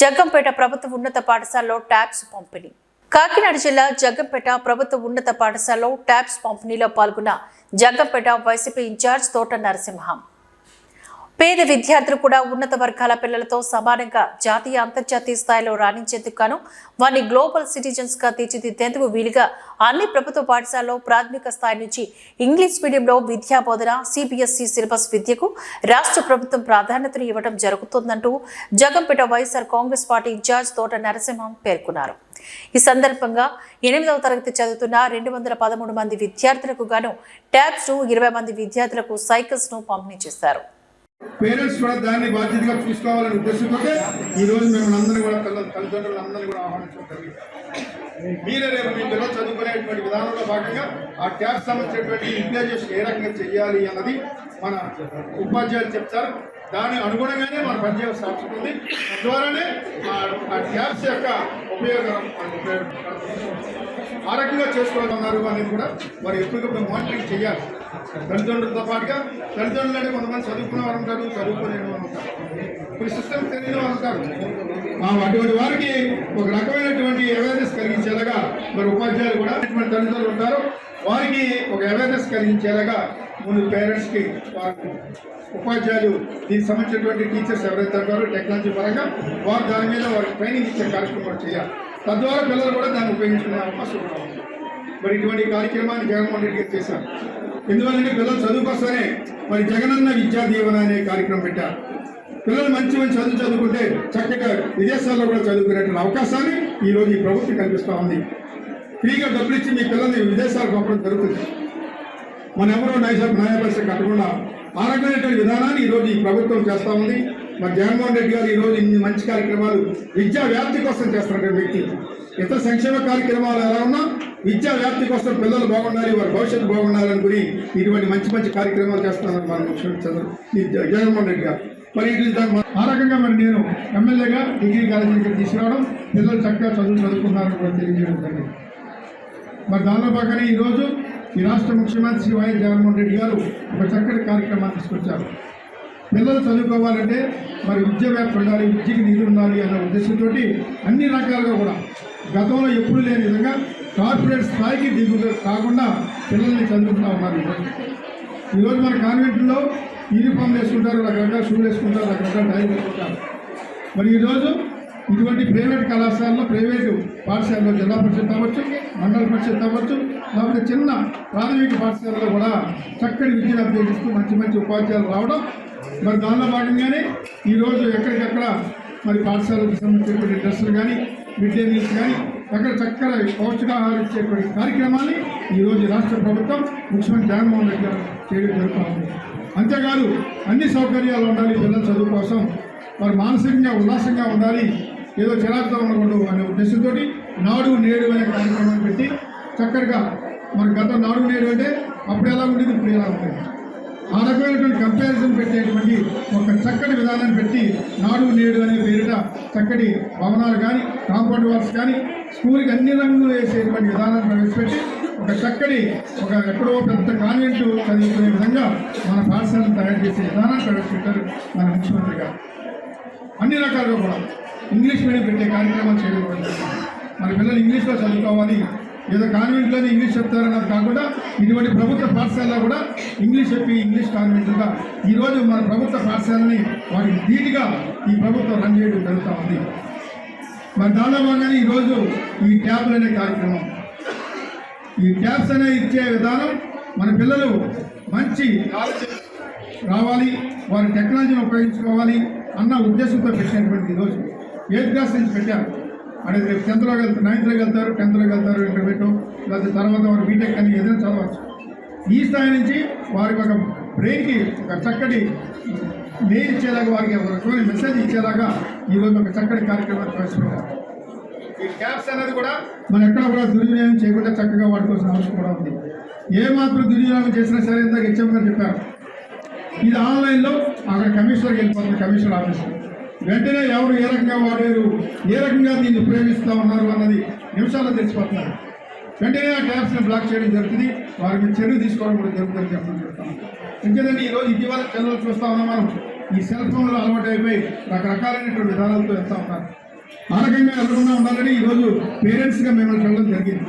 జగ్గంపేట ప్రభుత్వ ఉన్నత పాఠశాలలో ట్యాబ్స్ పంపిణీ. కాకినాడ జిల్లా జగ్గంపేట ప్రభుత్వ ఉన్నత పాఠశాలలో ట్యాబ్స్ పంపిణీలో పాల్గొన్న జగ్గంపేట వైసీపీ ఇన్ఛార్జ్ తోట నరసింహం. పేద విద్యార్థులు కూడా ఉన్నత వర్గాల పిల్లలతో సమానంగా జాతీయ అంతర్జాతీయ స్థాయిలో రాణించేందుకు గాను వారిని గ్లోబల్ సిటిజన్స్గా తీర్చిదిద్దేందుకు వీలుగా అన్ని ప్రభుత్వ పాఠశాలలో ప్రాథమిక స్థాయి నుంచి ఇంగ్లీష్ మీడియంలో విద్యా బోధన సిబిఎస్ఈ సిలబస్ విద్యకు రాష్ట్ర ప్రభుత్వం ప్రాధాన్యతను ఇవ్వడం జరుగుతుందంటూ జగంపేట వైఎస్ఆర్ కాంగ్రెస్ పార్టీ ఇన్ఛార్జ్ తోట నరసింహం పేర్కొన్నారు. ఈ సందర్భంగా ఎనిమిదవ తరగతి చదువుతున్న రెండు వందల పదమూడు మంది విద్యార్థులకు గాను ట్యాబ్స్ ఇరవై మంది విద్యార్థులకు సైకిల్స్ను పంపిణీ చేశారు. పేరెంట్స్ కూడా దాన్ని బాధ్యతగా చూసుకోవాలనే ఉద్దేశంతో ఈ రోజు మేము అందరినీ కూడా తల్లిదండ్రులు అందరినీ కూడా ఆహ్వానించడం మీరే రేపు మీ పిల్లలు చదువుకునేటువంటి విధానంలో భాగంగా ఆ ట్యాబ్ సంబంధించినటువంటి యూటిలైజేషన్ ఏ రకంగా చేయాలి అన్నది మన ఉపాధ్యాయులు చెప్తారు. దాని అనుగుణంగానే మనం పనిచేయాల్సిన అవసరం ఉంది. తద్వారానే ఆ- ట్యాబ్స్ యొక్క ఉపయోగం ఆ రకంగా చేసుకోవాలన్నారు అనేది కూడా వారు ఎప్పటికప్పుడు మానిటరింగ్ చేయాలి. తల్లిదండ్రులతో పాటుగా తల్లిదండ్రులు అంటే కొంతమంది చదువుకున్న వారు ఉంటారు చదువుకోలేని వారు ఉంటారు. ఇప్పుడు సిస్టమ్ తెలియని వారు ఉంటారు. అటువంటి వారికి ఒక రకమైనటువంటి అవేర్నెస్ కలిగించేలాగా మరి ఉపాధ్యాయులు కూడా తల్లిదండ్రులు ఉంటారు. వారికి ఒక అవేర్నెస్ కలిగించేలాగా ముందు పేరెంట్స్కి ఉపాధ్యాయులు దీనికి సంబంధించినటువంటి టీచర్స్ ఎవరైతే ఉంటారో టెక్నాలజీ పరంగా వారు దాని మీద వారికి ట్రైనింగ్ ఇచ్చే కార్యక్రమం కూడా చేయాలి. తద్వారా పిల్లలు కూడా దాన్ని ఉపయోగించుకునే అవకాశం కూడా ఉంది. మరి ఇటువంటి కార్యక్రమాన్ని జగన్మోహన్ రెడ్డి గారు చేశారు. ఎందువల్లంటే పిల్లలు చదువుకొస్తేనే మరి జగనన్న విద్యా దీవెన అనే కార్యక్రమం పెట్టారు. పిల్లలు మంచి మంచి చదువు చదువుకుంటే చక్కగా విదేశాల్లో కూడా చదువుకునేటువంటి అవకాశాన్ని ఈరోజు ఈ ప్రభుత్వం కల్పిస్తూ ఉంది. ఫ్రీగా డబ్బులు ఇచ్చి మీ పిల్లల్ని విదేశాలకు పంపడం జరుగుతుంది. మన ఎవరో న్యాయ న్యాయపరిస్థితి కట్టకుండా ఆ రకమైనటువంటి విధానాన్ని ఈరోజు ఈ ప్రభుత్వం చేస్తూ ఉంది. మరి జగన్మోహన్ రెడ్డి గారు ఈరోజు ఇన్ని మంచి కార్యక్రమాలు విద్యా వ్యాప్తి కోసం చేస్తున్నటువంటి వ్యక్తి. ఇతర సంక్షేమ కార్యక్రమాలు ఎలా ఉన్నా విద్యా వ్యాప్తి కోసం పిల్లలు బాగుండాలి వారి భవిష్యత్తు బాగుండాలని గురి ఇటువంటి మంచి మంచి కార్యక్రమాలు చేస్తున్నారు మన ముఖ్యమంత్రి ఈ జగన్మోహన్ రెడ్డి గారు. మరి ఆ రకంగా మరి నేను ఎమ్మెల్యేగా డిగ్రీ కాలేజీ తీసుకురావడం పిల్లలు చక్కగా చదువు చదువుకున్నారని కూడా తెలియజేయడం జరిగింది. మరి దానిలో భాగంగానే ఈరోజు ఈ రాష్ట్ర ముఖ్యమంత్రి శ్రీ వైఎస్ జగన్మోహన్ రెడ్డి గారు ఒక చక్కటి కార్యక్రమాన్ని తీసుకొచ్చారు. పిల్లలు చదువుకోవాలంటే మరి విద్య వ్యాప్తి ఉండాలి విద్యకి నిధులు ఉండాలి అనే ఉద్దేశంతో అన్ని రకాలుగా కూడా గతంలో ఎప్పుడు లేని విధంగా కార్పొరేట్ స్థాయికి దిగు కాకుండా పిల్లల్ని చదువుకుంటా ఉన్నారు ఈరోజు. ఈరోజు మన కాన్వెంట్లో యూనిఫామ్ వేసుకుంటారు రకరకాల షూలు వేసుకుంటారు రకరకాల టైం వేసుకుంటారు. మరి ఈరోజు ఇటువంటి ప్రైవేట్ కళాశాలలో ప్రైవేటు పాఠశాలలో జిల్లా పరిషత్ అవ్వచ్చు మండల పరిషత్ అవ్వచ్చు లేకపోతే చిన్న ప్రాథమిక పాఠశాలలో కూడా చక్కటి విద్యను అభ్యసిస్తూ మంచి మంచి ఉపాధ్యాయులు రావడం. మరి దానిలో భాగంగానే ఈరోజు ఎక్కడికక్కడ మరి పాఠశాలకు సంబంధించినటువంటి డ్రెస్సులు కానీ మిడ్ డే మీల్స్ కానీ అక్కడ చక్కగా పౌష్టికాహారం ఇచ్చేటువంటి కార్యక్రమాన్ని ఈరోజు రాష్ట్ర ప్రభుత్వం ముఖ్యమంత్రి జగన్మోహన్ రెడ్డి గారు చేయడం జరుగుతూ ఉంది. అంతేకాదు అన్ని సౌకర్యాలు ఉండాలి పిల్లల చదువు కోసం. వారు మానసికంగా ఉల్లాసంగా ఉండాలి. ఏదో చిరాకుతో ఉండకూడదు అనే ఉద్దేశంతో నాడు నేడు అనే కార్యక్రమాన్ని పెట్టి చక్కగా మరి గత నాడు నేడు అంటే అప్పుడు ఎలా ఉండేది ఇప్పుడు ఎలా ఉంటుంది ఆ రకమైనటువంటి కంపారిజన్ పెట్టేటువంటి ఒక చక్కటి విధానాన్ని పెట్టి నాడు నేడు అనే పేరిట చక్కటి భవనాలు కానీ కాంపౌండ్ వాల్స్ కానీ స్కూల్కి అన్ని రంగులు వేసేటువంటి విధానాన్ని ప్రవేశపెట్టి ఒక చక్కటి ఒక ఎక్కడో పెద్ద కాన్వెంట్ చదువుకునే విధంగా మన పాఠశాలను తయారు చేసే విధానాన్ని ప్రవేశపెట్టారు మన ముఖ్యమంత్రి గారు. అన్ని రకాలుగా కూడా. ఇంగ్లీష్ మీడియం పెట్టే కార్యక్రమాలు చేయడం మన పిల్లలు ఇంగ్లీష్లో చదువుకోవాలి. ఏదో కాన్వెంట్లోనే ఇంగ్లీష్ చెప్తారన్నది కాకుండా ఇటువంటి ప్రభుత్వ పాఠశాలలో కూడా ఇంగ్లీష్ చెప్పి ఇంగ్లీష్ కాన్వెంట్గా ఈరోజు మన ప్రభుత్వ పాఠశాలని వారికి ధీటుగా ఈ ప్రభుత్వం రన్ చేయడం జరుగుతూ ఉంది. మరి దానిలో భాగంగానే ఈరోజు ఈ ట్యాబ్లు అనే కార్యక్రమం. ఈ ట్యాబ్స్ అనే ఇచ్చే విధానం మన పిల్లలు మంచి నాలెడ్జ్ రావాలి వారి టెక్నాలజీని ఉపయోగించుకోవాలి అన్న ఉద్దేశంతో పెట్టినటువంటి ఈరోజు ఎయిత్ క్లాస్ నుంచి పెట్టారు. అంటే రేపు టెన్త్లో వెళ్తారు నైన్త్లోకి వెళ్తారు టెన్త్లోకి వెళ్తారు ఇంటర్మీడియట్ లేకపోతే తర్వాత వారు బీటెక్ అని ఏదైనా చదవచ్చు. ఈ స్థాయి నుంచి వారికి ఒక బ్రెయిన్కి ఒక చక్కటి మెయిల్ ఇచ్చేలాగా వారికి ఒక రకమైన మెసేజ్ ఇచ్చేలాగా ఈరోజు ఒక చక్కటి కార్యక్రమాన్ని ప్రవేశపెట్టారు ఈ క్యాప్స్ అనేది కూడా మనం ఎక్కడ కూడా దుర్వినియోగం చేయకుండా చక్కగా వాడుకోవాల్సిన అవసరం కూడా ఉంది. ఏ మాత్రం దుర్వినియోగం చేసినా సరే ఇందాక హెచ్ఎం గారు చెప్పారు. ఇది ఆన్లైన్లో అక్కడ కమిషనర్కి వెళ్ళిపోతుంది కమిషనర్ ఆఫీస్ వెంటనే ఎవరు ఏ రకంగా వాడారు ఏ రకంగా దీన్ని ఉపయోగిస్తూ ఉన్నారు అన్నది నిమిషాల్లో తెలిసిపోతున్నారు. వెంటనే ఆ ట్యాప్స్ని బ్లాక్ చేయడం జరుగుతుంది. వారి మీద చర్య తీసుకోవడం కూడా జరుగుతుంది చెప్పడం ఇంకేదండి ఎందుకంటే ఈరోజు ఇటీవల పిల్లలు చూస్తా ఉన్నాం మనం. ఈ సెల్ ఫోన్లో అలవాటు అయిపోయి రకరకాలైనటువంటి విధానాలతో వెళ్తూ ఉన్నారు. ఆ రకంగా ఎదురుకుండా ఉండాలని ఈరోజు పేరెంట్స్గా మిమ్మల్ని వెళ్ళడం జరిగింది.